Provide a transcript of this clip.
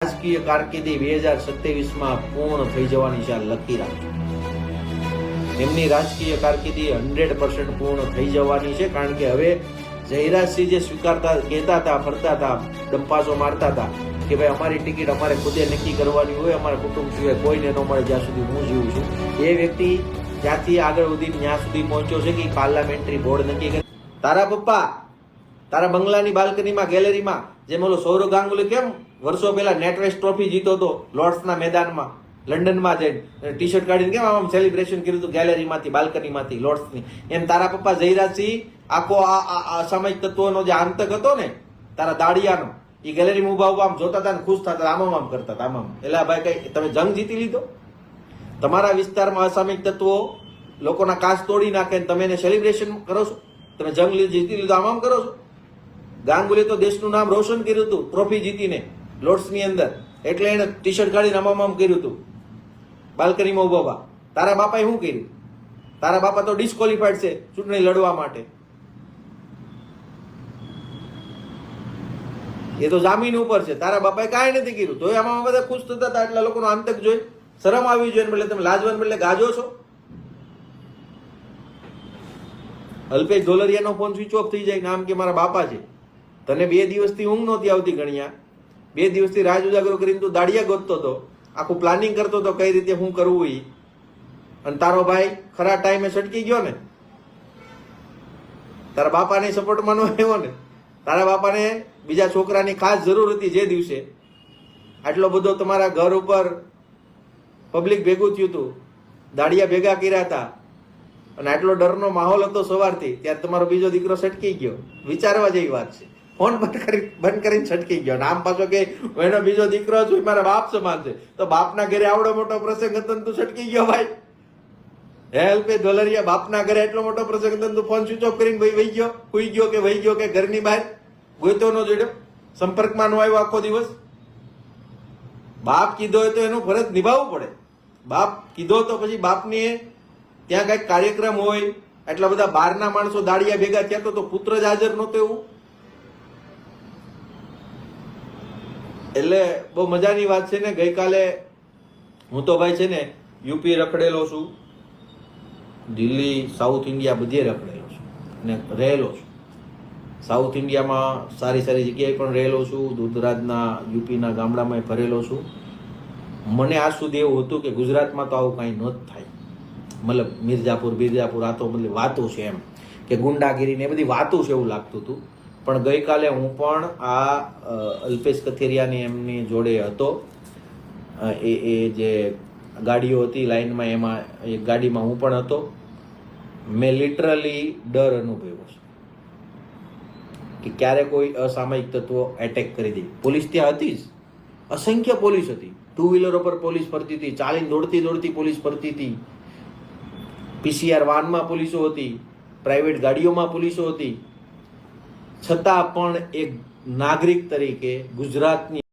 રાજકીય કારકિર્દી બે હજાર સત્યાવીસમાં પૂર્ણ થઈ જવાની છે આ લકી એમની રાજકીય કારકિર્દી હંડ્રેડ પર્સન્ટ પૂર્ણ થઈ જવાની છે કારણ કે હવે જયરાજસિંહ જે સ્વીકારતા કહેતા હતા ફરતા હતા ડંપાસો મારતા હતા કે ભાઈ અમારી ટિકિટ અમારે ખુદે નક્કી કરવાની હોય, અમારા કુટુંબ સિવાય કોઈને ન મળે જ્યાં સુધી હું જીવું છું. એ વ્યક્તિ ત્યાંથી આગળ વધી ત્યાં સુધી પહોંચ્યો છે કે પાર્લામેન્ટરી બોર્ડ નક્કી કરે તારા પપ્પા તારા બંગલાની બાલ્કનીમાં, ગેલેરીમાં, જેમ ઓલો સૌરવ ગાંગુલી કેમ વર્ષો પહેલા નેટવેસ્ટ ટ્રોફી જીતો હતો લોર્ડ્સના મેદાનમાં, લંડનમાં જઈને. ટી શર્ટ કાઢીને કેમ આમ સેલિબ્રેશન કર્યું હતું ગેલેરીમાંથી, બાલ્કનીમાંથી, લોર્ડ્સની? એમ તારા પપ્પા જયરાજસિંહ આખો આ આ તત્વોનો જે આંતક હતો ને, તારા દાડિયાનો, એ ગેલેરીમાં ઊભા ઊભા આમ જોતા હતા ને ખુશ થતા આમામ આમ કરતા હતા, આમ આમ. એટલે ભાઈ કઈ, તમે જંગ જીતી લીધો? તમારા વિસ્તારમાં અસામિક તત્વો લોકોના કાચ તોડી નાખે તમે એને સેલિબ્રેશન કરો છો? તમે જંગ જીતી લીધો આમ કરો છો? ગાંગુલી તો દેશનું નામ રોશન કર્યું હતું ટ્રોફી જીતીને, લોર્ડ્સની અંદર. એટલે એને ટી શર્ટ કાઢીને આમામ આમ કર્યું હતું. બાલ્કનીમાં ઊભા ઊભા તારા બાપાએ શું કર્યું? તારા બાપા તો ડિસ્કોલિફાઈડ છે, ચૂંટણી લડવા માટે. એ તો જામીન ઉપર છે. તારા બાપાએ કાંઈ નથી કર્યું. તોય આમાં બધા ખુશ થતા હતા, એટલા લોકોનો આંતક જોઈ. શરમ આવી જોઈએ એટલે તમે લાજવાન એટલે ગાજો છો. અલ્પેશ ઢોલરિયાનો ફોન સ્વિચ ઓફ થઈ જાય નામ કે મારા બાપા છે. તને બે દિવસથી ઊંઘ નહોતી આવતી ગણ્યા. બે દિવસથી રાજ ઉજાગરો કરીને તું દાડિયા ગોતતો હતો આખું પ્લાનિંગ કરતો હતો કઈ રીતે હું કરવું ઈ? અને તારો ભાઈ ખરા ટાઈમે છટકી ગયો ને? તારા બાપાને સપોર્ટમાં નો આવ્યો ને? તારા બાપાને બીજા છોકરાની ખાસ જરૂર હતી જે દિવસે. આટલો બધો તમારા ઘર ઉપર પબ્લિક ભેગું થયું હતું દાડિયા ભેગા કર્યા હતા. અને આટલો ડરનો માહોલ હતો સવારથી, ત્યારે તમારો બીજો દીકરો છટકી ગયો. વિચારવા જેવી વાત છે. ફોન બંધ કરી બંધ કરીને છટકી ગયો. નામ પાછો કે હું એનો બીજો દીકરો છું મારા બાપ સમાન છે. તો બાપના ઘરે આવડો મોટો પ્રસંગ હતો તું છટકી ગયો ભાઈ. હેલ્પ એ ડોલરિયા બાપના ઘરે એટલો મોટો પ્રસંગ હતો તું ફોન સ્વિચ ઓફ કરીને ભાઈ વહી ગયો, હુઈ ગયો કે વહી ગયો કે ઘરની બહાર? ગોતો ન જોડ્યો? સંપર્કમાં ન આવ્યો આખો દિવસ? બાપ કીધો હોય તો એનું ફરજ નિભાવવું પડે. બાપ કીધો તો પછી બાપની ત્યાં કંઈક કાર્યક્રમ હોય, એટલા બધા બહારના માણસો દાડિયા ભેગા થયા તો પુત્ર જ હાજર નહોતો એવું. એટલે બહુ મજાની વાત છે ને, ગઈકાલે હું તો ભાઈ છે ને યુપી રખડેલો છું. દિલ્હી સાઉથ ઇન્ડિયા બધે રખડેલો છું. ને રહેલો છું. સાઉથ ઇન્ડિયામાં સારી સારી જગ્યાએ પણ રહેલો છું. દૂધરાજના યુપીના ગામડામાં ફરેલો છું. મને આજ સુધી એવું હતું કે ગુજરાતમાં તો આવું કાંઈ ન જ થાય. મતલબ મિર્જાપુર બિરજાપુર આ તો મતલબ વાતો છે એમ. કે ગુંડાગીરી ને એ બધી વાતો છે એવું લાગતું હતું. પણ ગઈકાલે હું પણ આ અલ્પેશ કથેરિયાની એમની જોડે હતો. એ એ જે ગાડીઓ હતી લાઇનમાં એમાં, એ ગાડીમાં હું પણ હતો. મેં લિટરલી ડર અનુભવ્યો છે. કે ક્યારે કોઈ અસામાયિક તત્વો એટેક કરી દે. પોલીસ ત્યાં હતી જ. અસંખ્ય પોલીસ હતી. ટુ વ્હીલરો પર પોલીસ ફરતી હતી. ચાલીને દોડતી દોડતી પોલીસ ફરતી હતી. પીસીઆર વાનમાં પોલીસો હતી. પ્રાઇવેટ ગાડીઓમાં પોલીસો હતી. છતાં પણ એક નાગરિક તરીકે ગુજરાતની